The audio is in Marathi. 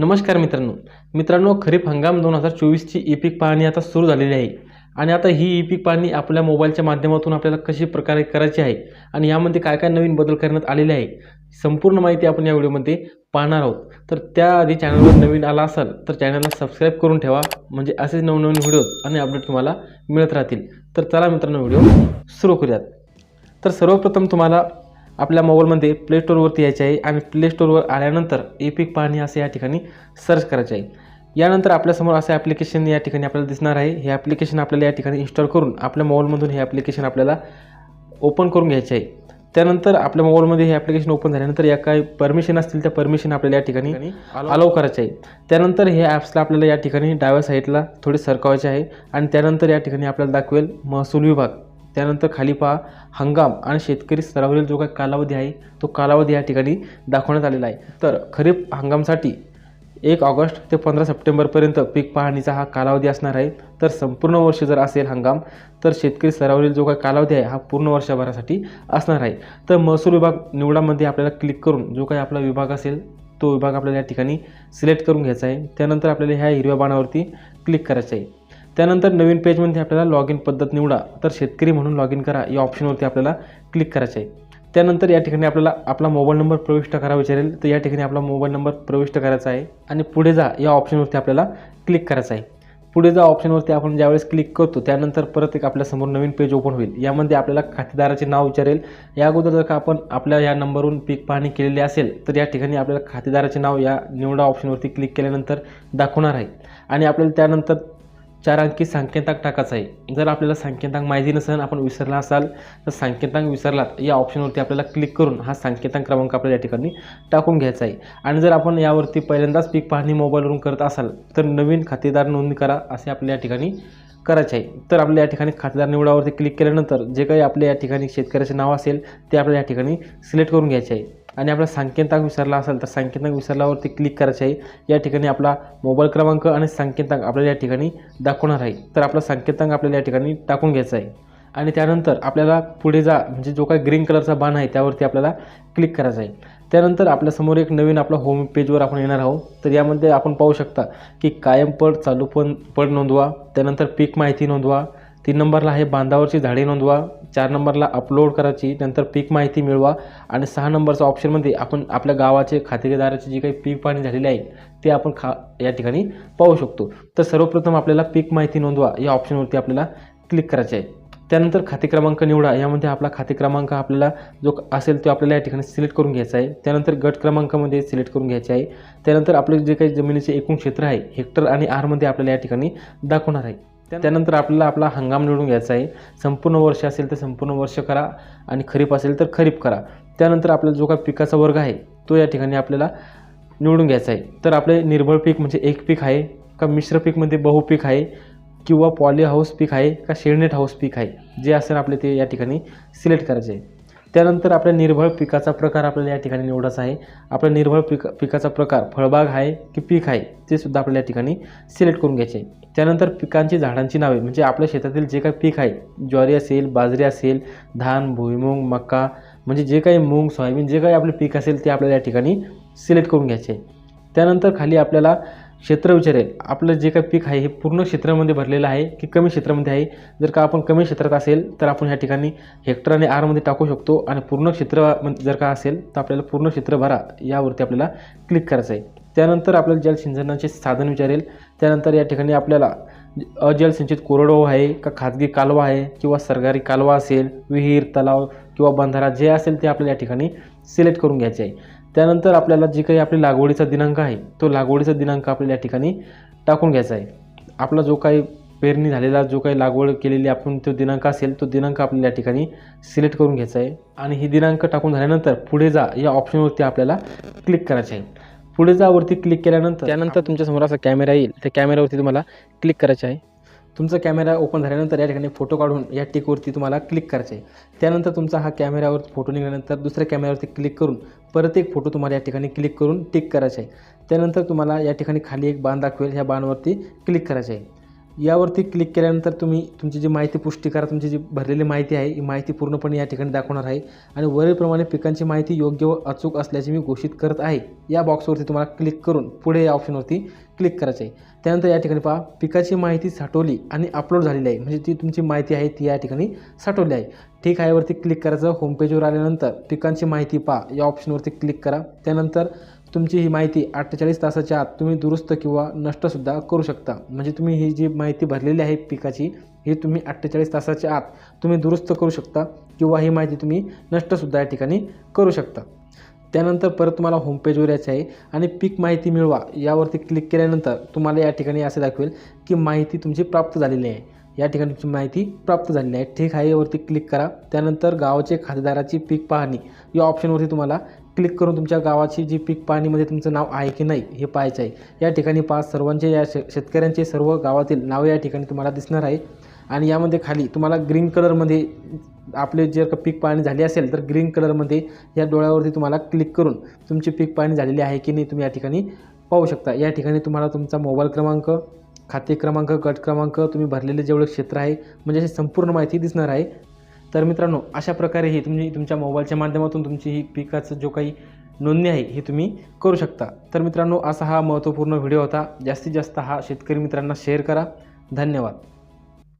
नमस्कार मित्रांनो. मित्रांनो खरीप हंगाम दोन हजार चोवीसची ई पीक पाहणी आता सुरू झालेली आहे. आणि आता ही ई पीक पाहणी आपल्या मोबाईलच्या माध्यमातून आपल्याला कशी प्रकारे करायची आहे आणि यामध्ये काय काय नवीन बदल करण्यात आलेले आहे संपूर्ण माहिती आपण या व्हिडिओमध्ये पाहणार आहोत. तर त्याआधी चॅनलवर नवीन आला असाल तर चॅनलला सबस्क्राईब करून ठेवा. म्हणजे असेच नवनवीन व्हिडिओज आणि अपडेट तुम्हाला मिळत राहतील. तर चला मित्रांनो व्हिडिओ सुरू करूयात. तर सर्वप्रथम तुम्हाला आपल्या मोबाईलमध्ये प्ले स्टोअरवरती यायचे आहे आणि प्ले स्टोअरवर आल्यानंतर एपिक पीक पाहणी असे या ठिकाणी सर्च करायचे आहे. यानंतर आपल्यासमोर असं ॲप्लिकेशन या ठिकाणी आपल्याला दिसणार आहे. हे ॲप्लिकेशन आपल्याला या ठिकाणी इन्स्टॉल करून आपल्या मोबाईलमधून हे ॲप्लिकेशन आपल्याला ओपन करून घ्यायचे आहे. त्यानंतर आपल्या मोबाईलमध्ये हे ॲप्लिकेशन ओपन झाल्यानंतर या काही परमिशन असतील त्या परमिशन आपल्याला या ठिकाणी अलाव करायचे आहे. त्यानंतर हे ॲप्सला आपल्याला या ठिकाणी डाव्या साईडला थोडे सरकवायचे आहे आणि त्यानंतर या ठिकाणी आपल्याला दाखवेल महसूल विभाग. त्यानंतर खाली पहा हंगाम आणि शेतकरी स्तरावरील जो काही कालावधी आहे तो कालावधी या ठिकाणी दाखवण्यात आलेला आहे. तर खरीप हंगामसाठी एक ऑगस्ट ते पंधरा सप्टेंबरपर्यंत पीक पाहणीचा हा कालावधी असणार आहे. तर संपूर्ण वर्ष जर असेल हंगाम तर शेतकरी स्तरावरील जो काही कालावधी आहे हा पूर्ण वर्षभरासाठी असणार आहे. तर महसूल विभाग निवडामध्ये आपल्याला क्लिक करून जो काही आपला विभाग असेल तो विभाग आपल्याला या ठिकाणी सिलेक्ट करून घ्यायचा आहे. त्यानंतर आपल्याला ह्या हिरव्या बाणावरती क्लिक करायचं आहे. त्यानंतर नवीन पेजमध्ये आपल्याला लॉग इन पद्धत निवडा. तर शेतकरी म्हणून लॉग इन करा. या ऑप्शनवरती आपल्याला क्लिक करायचं आहे. त्यानंतर या ठिकाणी आपल्याला आपला मोबाईल नंबर प्रविष्ट करा विचारेल. तर या ठिकाणी आपला मोबाईल नंबर प्रविष्ट करायचा आहे. आणि पुढे जा या ऑप्शनवरती आपल्याला क्लिक करायचं आहे. पुढे जा ऑप्शनवरती आपण ज्यावेळेस क्लिक करतो त्यानंतर परत एक आपल्यासमोर नवीन पेज ओपन होईल. यामध्ये आपल्याला खातेदाराचे नाव विचारेल. या अगोदर जर का आपण आपल्या या नंबरवरून पीक पाहणी केलेली असेल तर या ठिकाणी आपल्याला खातेदाराचे नाव या निवडा ऑप्शनवरती क्लिक केल्यानंतर दाखवणार आहे. आणि आपल्याला त्यानंतर चार अंकी सांकेतांक टाकायचा आहे. जर आपल्याला सांकेतांक माहिती नसेल आपण विसरला असाल तर सांकेतांक विसरलात या ऑप्शनवरती आपल्याला क्लिक करून हा सांकेतांक क्रमांक आपल्याला या ठिकाणी टाकून घ्यायचा आहे. आणि जर आपण यावरती पहिल्यांदाच पीक पाहणी मोबाईलवरून करत असाल तर नवीन खातेदार नोंदणी करा असे आपल्या या ठिकाणी करायचे आहे. तर आपल्या या ठिकाणी खातेदार निवडावरती क्लिक केल्यानंतर जे काही आपल्या या ठिकाणी शेतकऱ्याचे नाव असेल ते आपल्याला या ठिकाणी सिलेक्ट करून घ्यायचे आहे. आणि आपला सांकेतांक विसरला असेल तर सांकेतांक विसरल्यावरती क्लिक करायचे आहे. या ठिकाणी आपला मोबाईल क्रमांक आणि सांकेतांक आपल्याला या ठिकाणी दाखवणार आहे. तर आपला सांकेतांक आपल्याला या ठिकाणी टाकून घ्यायचा आहे. आणि त्यानंतर आपल्याला पुढे जा म्हणजे जो काही ग्रीन कलरचा बाण आहे त्यावरती आपल्याला क्लिक करायचा आहे. त्यानंतर आपल्यासमोर एक नवीन आपला होम पेजवर आपण येणार आहोत. तर यामध्ये आपण पाहू शकता की कायम पड चालू पण पड नोंदवा. त्यानंतर पीक माहिती नोंदवा. तीन नंबरला आहे बांधावरची झाडे नोंदवा. चार नंबरला अपलोड करायची. नंतर पीक माहिती मिळवा. आणि सहा नंबरचा ऑप्शनमध्ये आपण आपल्या गावाचे खातेदाराची जी काही पीक पाणी झालेली आहे ते आपण खा या ठिकाणी पाहू शकतो. तर सर्वप्रथम आपल्याला पीक माहिती नोंदवा या ऑप्शनवरती आपल्याला क्लिक करायचे आहे. त्यानंतर खाते क्रमांक निवडा. यामध्ये आपला खाते क्रमांक आपल्याला जो असेल तो आपल्याला या ठिकाणी सिलेक्ट करून घ्यायचा आहे. त्यानंतर गट क्रमांकामध्ये सिलेक्ट करून घ्यायचे आहे. त्यानंतर आपले जे काही जमिनीचे एकूण क्षेत्र आहे हेक्टर आणि आरमध्ये आपल्याला या ठिकाणी दाखवणार आहे. त्यानंतर आपल्याला आपला हंगाम निवडून घ्यायचा आहे. संपूर्ण वर्ष असेल तर संपूर्ण वर्ष करा आणि खरीप असेल तर खरीप करा. त्यानंतर आपला जो काही पिकाचा वर्ग आहे तो या ठिकाणी आपल्याला निवडून घ्यायचा आहे. तर आपले निर्भळ पीक म्हणजे एक पीक आहे का मिश्र पीकमध्ये बहुपीक आहे? किंवा पॉली हाऊस पीक आहे का शेडनेट हाऊस पीक आहे जे असेल आपले ते या ठिकाणी सिलेक्ट करायचे. आहे त्यानंतर आपल्या निर्भळ पिकाचा प्रकार आपल्याला या ठिकाणी निवडायचा आहे. आपल्या निर्भळ पिक पिकाचा प्रकार फळबाग आहे की पीक आहे ते सुद्धा आपल्याला या ठिकाणी सिलेक्ट करून घ्यायचे आहे. त्यानंतर पिकांची झाडांची नावे म्हणजे आपल्या शेतातील जे काही पीक आहे ज्वारी असेल बाजरी असेल धान भुईमूग मका म्हणजे जे काही मूग सोयाबीन जे काही आपले पीक असेल ते आपल्याला या ठिकाणी सिलेक्ट करून घ्यायचे आहे. त्यानंतर खाली आपल्याला क्षेत्र विचारेल आपलं जे काही पीक आहे हे पूर्ण क्षेत्रामध्ये भरलेलं आहे की कमी क्षेत्रामध्ये आहे. जर का आपण कमी क्षेत्रात असेल तर आपण ह्या ठिकाणी हेक्टर आणि आरमध्ये टाकू शकतो आणि पूर्ण क्षेत्र जर का असेल तर आपल्याला पूर्ण क्षेत्र भरा यावरती आपल्याला क्लिक करायचं आहे. त्यानंतर आपल्याला जलसिंचनाचे साधन विचारेल. त्यानंतर या ठिकाणी आपल्याला अजलसिंचित कोरडवाहू आहे का खाजगी कालवा आहे किंवा सरकारी कालवा असेल विहीर तलाव किंवा बंधारा जे असेल ते आपल्याला या ठिकाणी सिलेक्ट करून घ्यायचे आहे. त्यानंतर आपल्याला जी काही आपली लागवडीचा दिनांक आहे तो लागवडीचा दिनांक आपल्याला या ठिकाणी टाकून घ्यायचा आहे. आपला जो काही पेरणी झालेला जो काही लागवड केलेली आपण तो दिनांक असेल तो दिनांक आपल्याला या ठिकाणी सिलेक्ट करून घ्यायचा आहे. आणि ही दिनांक टाकून झाल्यानंतर पुढे जा या ऑप्शनवरती आपल्याला क्लिक करायचे आहे. पुढे जावरती क्लिक केल्यानंतर. त्यानंतर तुमच्यासमोर असा कॅमेरा येईल. त्या कॅमेऱ्यावरती तुम्हाला क्लिक करायचे आहे. तुमचा कॅमेरा ओपन झाल्यानंतर या ठिकाणी फोटो काढून या टिकवरती तुम्हाला क्लिक करायचे आहे. त्यानंतर तुमचा हा कॅमेऱ्यावर फोटो निघाल्यानंतर दुसऱ्या कॅमेऱ्यावरती क्लिक करून परत एक फोटो तुम्हाला या ठिकाणी क्लिक करून टिक करायचा आहे. त्यानंतर तुम्हाला या ठिकाणी खाली एक बाण दाखवेल. ह्या बाणवरती क्लिक करायचे आहे. यावरती क्लिक केल्यानंतर तुम्ही तुमची जी माहिती पुष्टी करा तुमची जी भरलेली माहिती आहे ही माहिती पूर्णपणे या ठिकाणी दाखवणार आहे. आणि वरीलप्रमाणे पिकांची माहिती योग्य व अचूक असल्याची मी घोषित करत आहे. या बॉक्सवरती तुम्हाला क्लिक करून पुढे या ऑप्शनवरती क्लिक करायचं आहे. त्यानंतर या ठिकाणी पहा पिकाची माहिती साठवली आणि अपलोड झालेली आहे. म्हणजे ती तुमची माहिती आहे ती या ठिकाणी साठवली आहे. ठीक आहे वरती क्लिक करायचं. होमपेजवर आल्यानंतर पिकांची माहिती पहा. या ऑप्शनवरती क्लिक करा. त्यानंतर तुमची ही माहिती अठ्ठेचाळीस तासाच्या आत तुम्ही दुरुस्त किंवा नष्टसुद्धा करू शकता. म्हणजे तुम्ही ही जी माहिती भरलेली आहे पिकाची ही तुम्ही अठ्ठेचाळीस तासाच्या आत तुम्ही दुरुस्त करू शकता किंवा ही माहिती तुम्ही नष्टसुद्धा या ठिकाणी करू शकता. त्यानंतर परत तुम्हाला होमपेजवर यायचं आहे आणि पीक माहिती मिळवा यावरती क्लिक केल्यानंतर तुम्हाला या ठिकाणी असे दाखवेल की माहिती तुमची प्राप्त झालेली आहे. या ठिकाणी तुमची माहिती प्राप्त झालेली आहे. ठीक आहे यावरती क्लिक करा. त्यानंतर गावाचे खातेदाराची पीक पाहणी या ऑप्शनवरती तुम्हाला क्लिक करून तुमच्या गावाची जी पीक पाहणीमध्ये तुमचं नाव आहे की नाही हे पाहायचं आहे. या ठिकाणी पाच सर्वांचे या शे शेतकऱ्यांचे सर्व गावातील नावे या ठिकाणी तुम्हाला दिसणार आहे. आणि यामध्ये खाली तुम्हाला ग्रीन कलरमध्ये आपले जर का पीक पाहणी झाली असेल तर ग्रीन कलरमध्ये या डोळ्यावरती तुम्हाला क्लिक करून तुमची पीक पाहणी झालेली आहे की नाही तुम्ही या ठिकाणी पाहू शकता. या ठिकाणी तुम्हाला तुमचा मोबाईल क्रमांक खाते क्रमांक गट क्रमांक तुम्ही भरलेले जेवढं क्षेत्र आहे म्हणजे अशी संपूर्ण माहिती दिसणार आहे. तर मित्रांनो अशा प्रकारे ही तुम्ही तुमच्या मोबाईलच्या माध्यमातून तुमची ही पिकाचं जो काही नोंदणी आहे ही तुम्ही करू शकता. तर मित्रांनो असा हा महत्त्वपूर्ण व्हिडिओ होता. जास्तीत जास्त हा शेतकरी मित्रांना शेअर करा. धन्यवाद.